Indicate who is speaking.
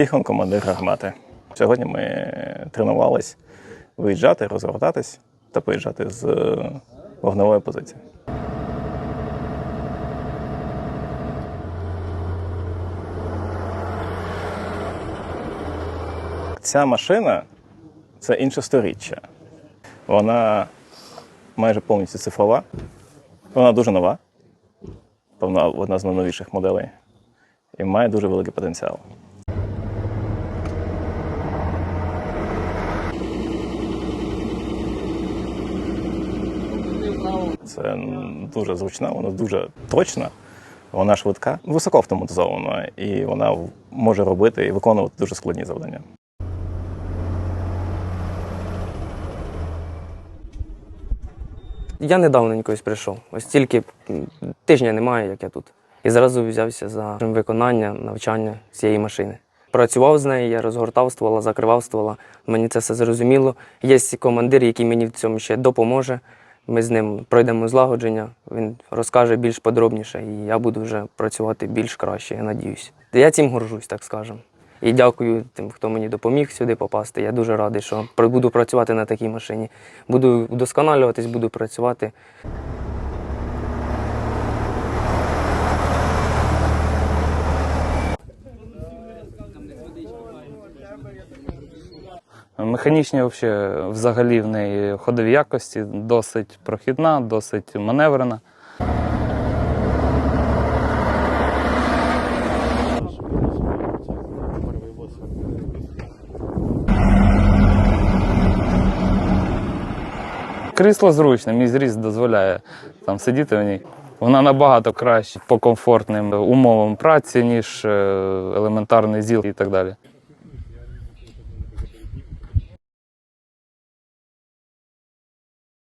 Speaker 1: Тихон, командир гармати. Сьогодні ми тренувались виїжджати, розгортатись та поїжджати з е, вогневої позиції. Ця машина це інше сторіччя. Вона майже повністю цифрова. Вона дуже нова. Певно, одна з найновіших моделей. І має дуже великий потенціал. Це дуже зручна, вона дуже точна, вона швидка, високо автоматизована, і вона може робити і виконувати дуже складні завдання.
Speaker 2: Я недавненько ось прийшов. Ось тільки тижня немає, як я тут. І зразу взявся за виконання, навчання цієї машини. Працював з нею, я розгортав ствола, закривав ствола. Мені це все зрозуміло. Є командир, який мені в цьому ще допоможе. Ми з ним пройдемо злагодження, він розкаже більш подробніше, і я буду вже працювати більш краще, я надіюсь. Я цим горжусь, так скажемо. І дякую тим, хто мені допоміг сюди попасти. Я дуже радий, що буду працювати на такій машині. Буду вдосконалюватись, буду працювати.
Speaker 3: Механічні взагалі в неї ходові якості досить прохідна, досить маневрена. Крісло зручне, мій зріст дозволяє там сидіти в ній. Вона набагато краще по комфортним умовам праці, ніж е, елементарний ЗІЛ і так далі.